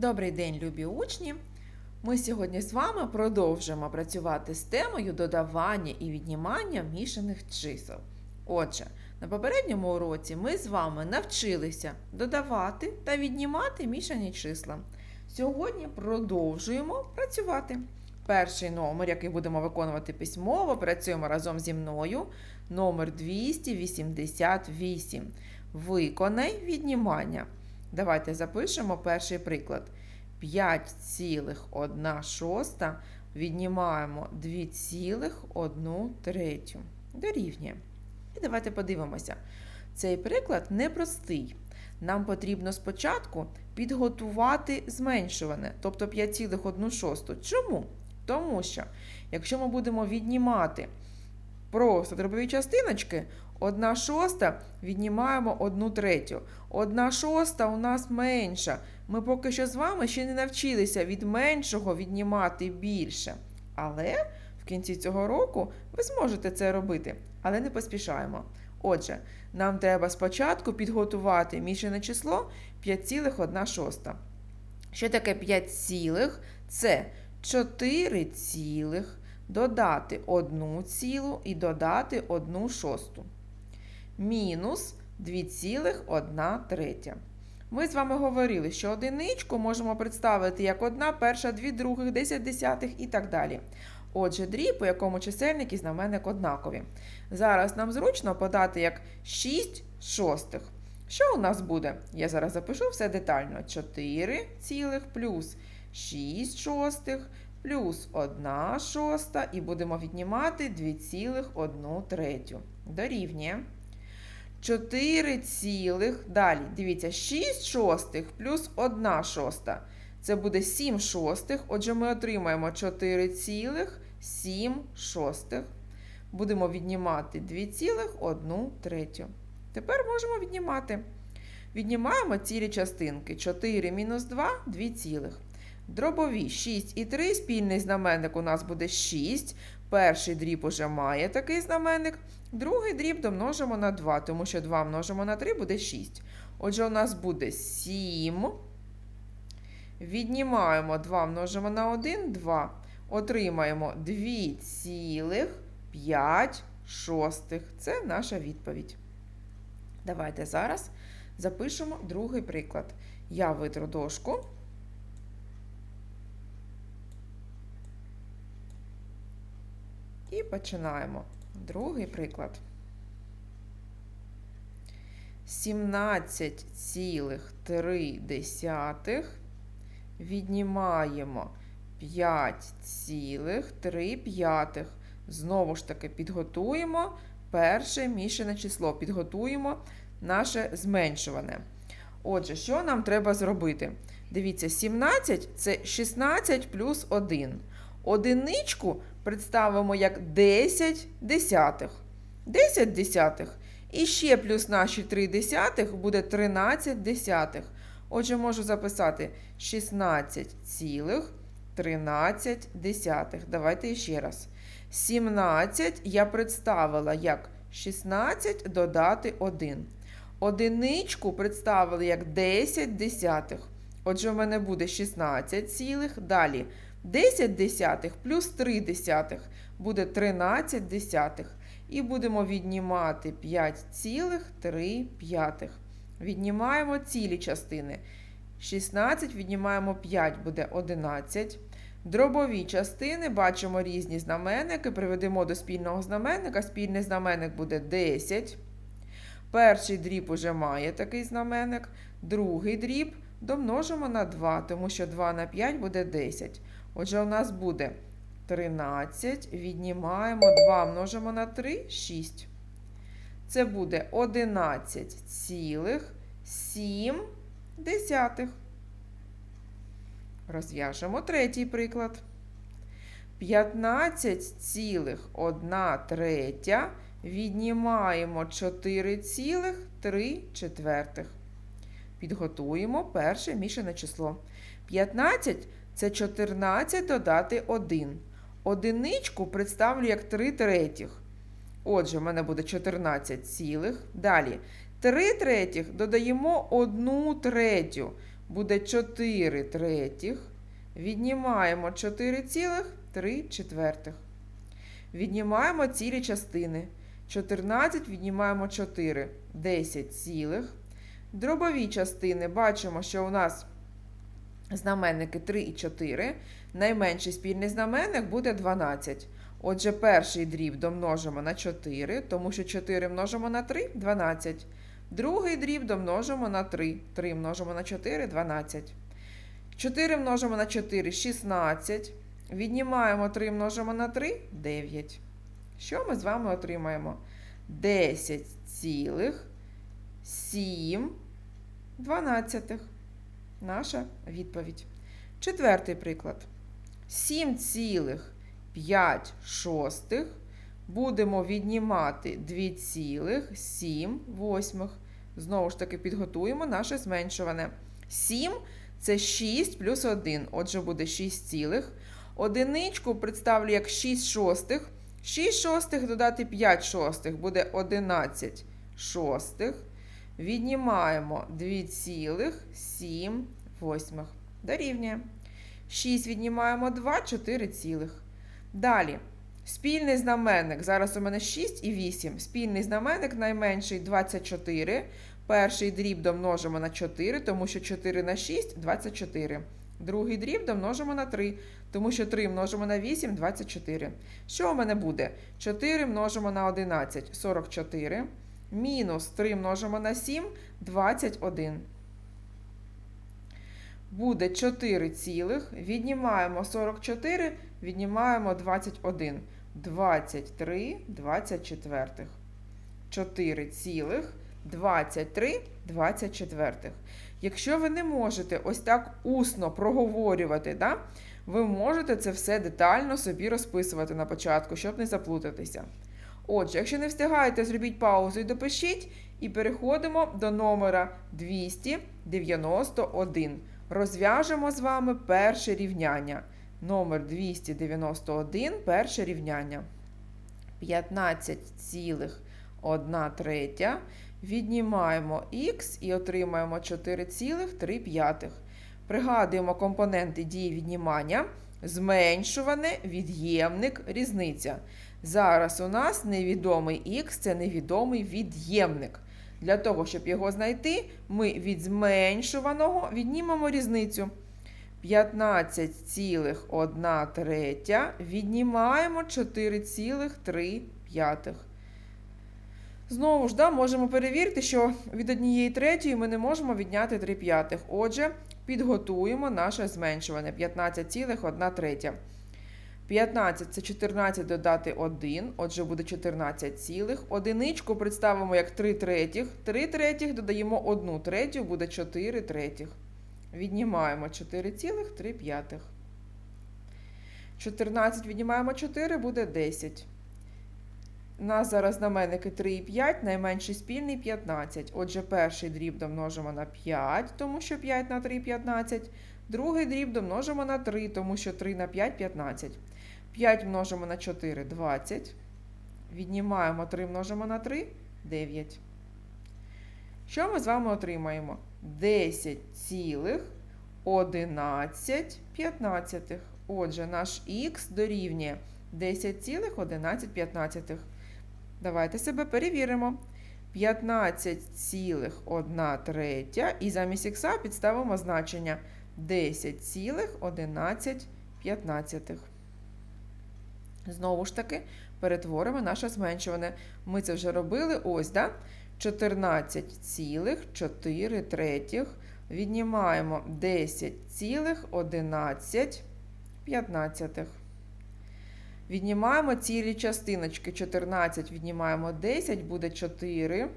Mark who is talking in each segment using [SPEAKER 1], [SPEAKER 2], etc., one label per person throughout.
[SPEAKER 1] Добрий день, любі учні! Ми сьогодні з вами продовжуємо працювати з темою додавання і віднімання мішаних чисел. Отже, на попередньому уроці ми з вами навчилися додавати та віднімати мішані числа. Сьогодні продовжуємо працювати. Перший номер, який будемо виконувати письмово, працюємо разом зі мною. Номер 288. Виконай віднімання. Давайте запишемо перший приклад. 5,1 шоста віднімаємо 2,1 третю. Дорівнює. І давайте подивимося. Цей приклад непростий. Нам потрібно спочатку підготувати зменшуване, тобто 5,1 шосту. Чому? Тому що, якщо ми будемо віднімати просто дробові частиночки, 1 шоста віднімаємо 1 третю. 1 шоста у нас менша. Ми поки що з вами ще не навчилися від меншого віднімати більше. Але в кінці цього року ви зможете це робити, але не поспішаємо. Отже, нам треба спочатку підготувати мішане число 5,1 шоста. Що таке 5 цілих? Це 4 цілих додати 1 цілу і додати 1 шосту. Мінус 2,1 третя. Ми з вами говорили, що одиничку можемо представити як 1 перша, 2 других, 10 десятих і так далі. Отже, дріб, у якому чисельник і знаменник однакові. Зараз нам зручно подати як 6 шостих. Що у нас буде? Я зараз запишу все детально. 4 цілих плюс 6 шостих плюс 1 шоста і будемо віднімати 2,1 третю. Дорівнює. 4 цілих, далі, дивіться, 6 шостих плюс 1 шоста. Це буде 7 шостих. Отже, ми отримаємо 4 цілих 7 шостих. Будемо віднімати 2,1 третю. Тепер можемо віднімати. Віднімаємо цілі частинки. 4 мінус 2 2 цілих. Дробові 6 і 3, спільний знаменник у нас буде 6. Перший дріб уже має такий знаменник. Другий дріб домножимо на 2, тому що 2 множимо на 3 буде 6. Отже, у нас буде 7. Віднімаємо 2 множимо на 1 2. Отримаємо 2,5 шостих. Це наша відповідь. Давайте зараз запишемо другий приклад. Я витру дошку. І починаємо. Другий приклад. 17,3 віднімаємо 5,3. Знову ж таки, підготуємо перше мішане число. Підготуємо наше зменшуване. Отже, що нам треба зробити? Дивіться, 17 це 16 плюс 1. Одиничку представимо як 10 десятих. 10 десятих. І ще плюс наші 3 десятих буде 13 десятих. Отже, можу записати 16 цілих 13 десятих. Давайте ще раз. 17 я представила як 16 додати 1. Одиничку представили як 10 десятих. Отже, в мене буде 16 цілих. Далі 10 десятих плюс 3 десятих буде 13 десятих. І будемо віднімати 5,3. Віднімаємо цілі частини. 16 віднімаємо 5 буде 11. Дробові частини бачимо різні знаменники. Приведемо до спільного знаменника. Спільний знаменник буде 10. Перший дріб уже має такий знаменник. Другий дріб домножимо на 2, тому що 2 на 5 буде 10. Отже, у нас буде 13, віднімаємо 2, множимо на 3, 6. Це буде 11,7 десятих. Розв'яжемо третій приклад. 15,1 третя віднімаємо 4,3 четвертих. Підготуємо перше мішане число. 15 це 14 додати 1. Одиничку представлю як 3 третіх. Отже, в мене буде 14 цілих. Далі 3 третіх додаємо 1 третю. буде 4 третіх. Віднімаємо 4,3 четвертих. Віднімаємо цілі частини. 14 віднімаємо 4, 10 цілих. Дробові частини бачимо, що у нас знаменники 3 і 4. Найменший спільний знаменник буде 12. Отже, перший дріб домножимо на 4, тому що 4 множимо на 3 12. Другий дріб домножимо на 3. 3 множимо на 4 12. 4 множимо на 4 16. Віднімаємо 3 множимо на 3 9. Що ми з вами отримаємо? 10 цілих 7 дванадцятих. Наша відповідь. Четвертий приклад. 7 цілих 5 шостих будемо віднімати 2,7 восьмих. Знову ж таки, підготуємо наше зменшуване. 7 це 6 плюс 1. Отже, буде 6 цілих. Одиничку представлю як 6 шостих. 6 шостих додати 5 шостих буде 11 шостих. Віднімаємо 2,7 восьмих. Дорівнює. 6 віднімаємо 2, 4 цілих. Далі. Спільний знаменник. Зараз у мене 6 і 8. Спільний знаменник найменший 24. Перший дріб домножимо на 4, тому що 4 на 6 24. Другий дріб домножимо на 3, тому що 3 множимо на 8 24. Що у мене буде? 4 множимо на 11 44. Мінус 3 множимо на 7 21. Буде 4 цілих. Віднімаємо 44, віднімаємо 21. 23 24. 4 цілих 23 24. Якщо ви не можете ось так усно проговорювати, да, ви можете це все детально собі розписувати на початку, щоб не заплутатися. Отже, якщо не встигаєте, зробіть паузу і допишіть, і переходимо до номера 291. Розв'яжемо з вами перше рівняння. Номер 291, перше рівняння. 15,1 третя. Віднімаємо х і отримаємо 4,3. Пригадуємо компоненти дії віднімання. Зменшуване, від'ємник, різниця. Зараз у нас невідомий х це невідомий від'ємник. Для того, щоб його знайти, ми від зменшуваного віднімемо різницю. 15,1 третя віднімаємо 4,3. Знову ж, да, можемо перевірити, що від однієї третьої ми не можемо відняти 3 п'ятих. Отже, підготуємо наше зменшування 15,1 третя. 15 це 14 додати 1, отже, буде 14 цілих. Одиничку представимо як 3 третіх. 3 третіх додаємо 1 третю, буде 4 третіх. Віднімаємо 4,3 п'ятих. 14 віднімаємо 4, буде 10. У нас зараз знаменники 3 і 5, найменший спільний 15. Отже, перший дріб домножимо на 5, тому що 5 на 3 15. Другий дріб домножимо на 3, тому що 3 на 5 15. 5 множимо на 4 20. Віднімаємо 3 множимо на 3 9. Що ми з вами отримаємо? 10 цілих 11 п'ятнадцятих. Отже, наш х дорівнює 10,11. Давайте себе перевіримо. 15,1 третя. І замість х підставимо значення 10,11. Знову ж таки, перетворимо наше зменшуване. Ми це вже робили. Ось, да? 14,4 третіх. Віднімаємо 10,11 п'ятнадцятих. Віднімаємо цілі частиночки. 14 віднімаємо 10, буде 4.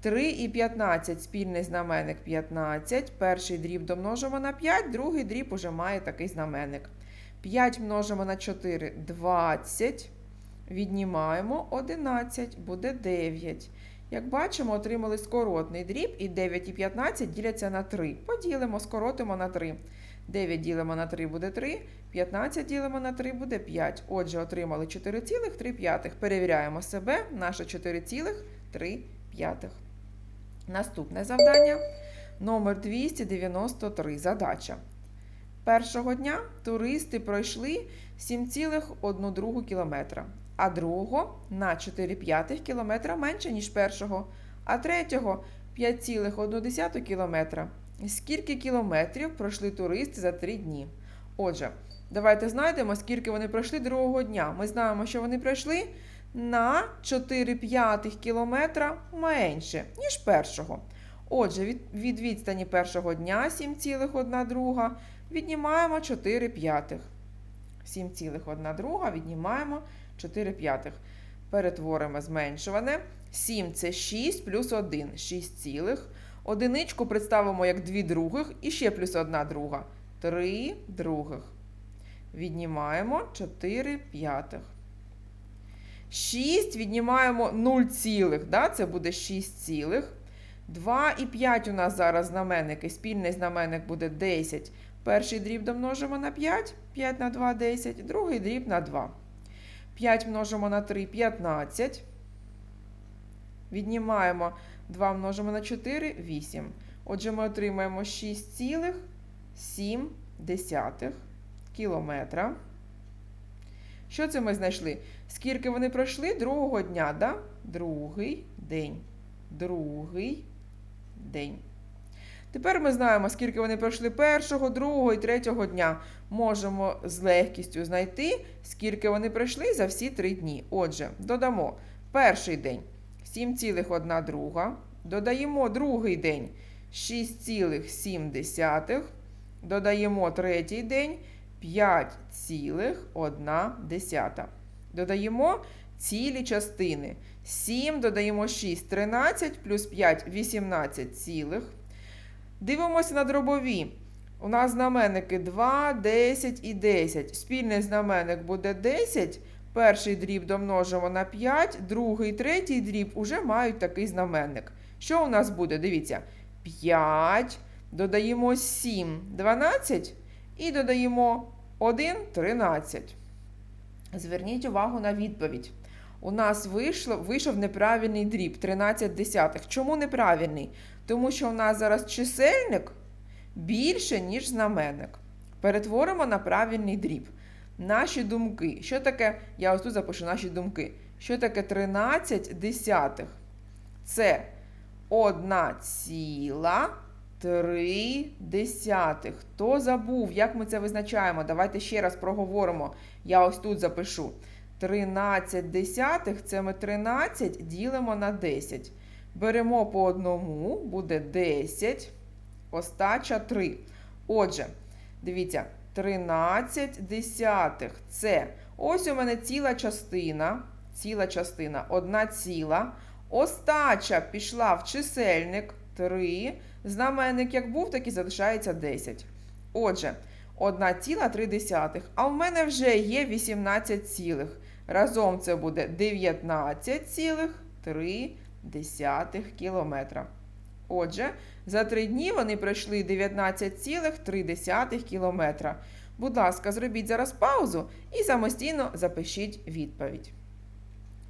[SPEAKER 1] 3 і 15 спільний знаменник 15. Перший дріб домножимо на 5, другий дріб уже має такий знаменник. 5 множимо на 4 20. Віднімаємо 11, буде 9. Як бачимо, отримали скоротний дріб, і 9 і 15 діляться на 3. Поділимо, скоротимо на 3. 9 ділимо на 3 буде 3, 15 ділимо на 3 буде 5. Отже, отримали 4,3. Перевіряємо себе, наше 4,3. Наступне завдання. номер 293 задача. Першого дня туристи пройшли 7,1 кілометра, а другого на 4,5 кілометра менше, ніж першого, а третього 5,1 кілометра. Скільки кілометрів пройшли туристи за три дні? Отже, давайте знайдемо, скільки вони пройшли другого дня. Ми знаємо, що вони пройшли на 4 кілометра менше, ніж першого. Отже, від, від відстані першого дня 7,1 віднімаємо 4 п'ятих. 7,1 віднімаємо 4 п'ятих. Перетворимо зменшуване. 7 це 6 плюс 1. 6 цілих. Одиничку представимо як 2 других і ще плюс 1 друга. 3 других. Віднімаємо 4 п'ятих. 6 віднімаємо 0 цілих. Да? Це буде 6 цілих. 2 і 5 у нас зараз знаменники. Спільний знаменник буде 10. Перший дріб домножимо на 5. 5 на 2 10. Другий дріб на 2. 5 множимо на 3 15. Віднімаємо 2 множимо на 4 8. Отже, ми отримаємо 6,7 кілометра. Що це ми знайшли? Скільки вони пройшли другого дня, да? Другий день. Другий день. Тепер ми знаємо, скільки вони пройшли першого, другого і третього дня. Можемо з легкістю знайти, скільки вони пройшли за всі три дні. Отже, додамо перший день 7,1 друга. Додаємо другий день 6,7. Додаємо третій день 5,1. Додаємо цілі частини. 7 додаємо 6, 13 плюс 5 18 цілих. Дивимося на дробові. У нас знаменники 2, 10 і 10. Спільний знаменник буде 10. Перший дріб домножимо на 5, другий, третій дріб уже мають такий знаменник. Що у нас буде? Дивіться. 5, додаємо 7, 12 і додаємо 1, 13. Зверніть увагу на відповідь. У нас вийшло, вийшов неправильний дріб 13 десятих. Чому неправильний? Тому що у нас зараз чисельник більше, ніж знаменник. Перетворимо на правильний дріб. Наші думки. Що таке? Я ось тут запишу наші думки. Що таке 13 десятих? Це 1 ціла 3 десятих. Хто забув, як ми це визначаємо? Давайте ще раз проговоримо. Я ось тут запишу. 13 десятих це ми 13 ділимо на 10. Беремо по одному, буде 10, остача 3. Отже, дивіться, 13 десятих це ось у мене ціла частина. Ціла частина, одна ціла. Остача пішла в чисельник 3. Знаменник як був, так і залишається 10. Отже, 1,3. А в мене вже є 18 цілих. Разом це буде 19,3 кілометра. Отже, за 3 дні вони пройшли 19,3 кілометра. Будь ласка, зробіть зараз паузу і самостійно запишіть відповідь.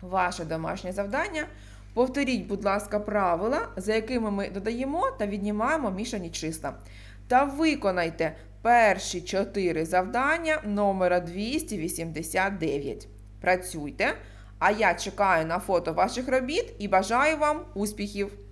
[SPEAKER 1] Ваше домашнє завдання. Повторіть, будь ласка, правила, за якими ми додаємо та віднімаємо мішані числа. Та виконайте перші 4 завдання номера 289. Працюйте! А я чекаю на фото ваших робіт і бажаю вам успіхів!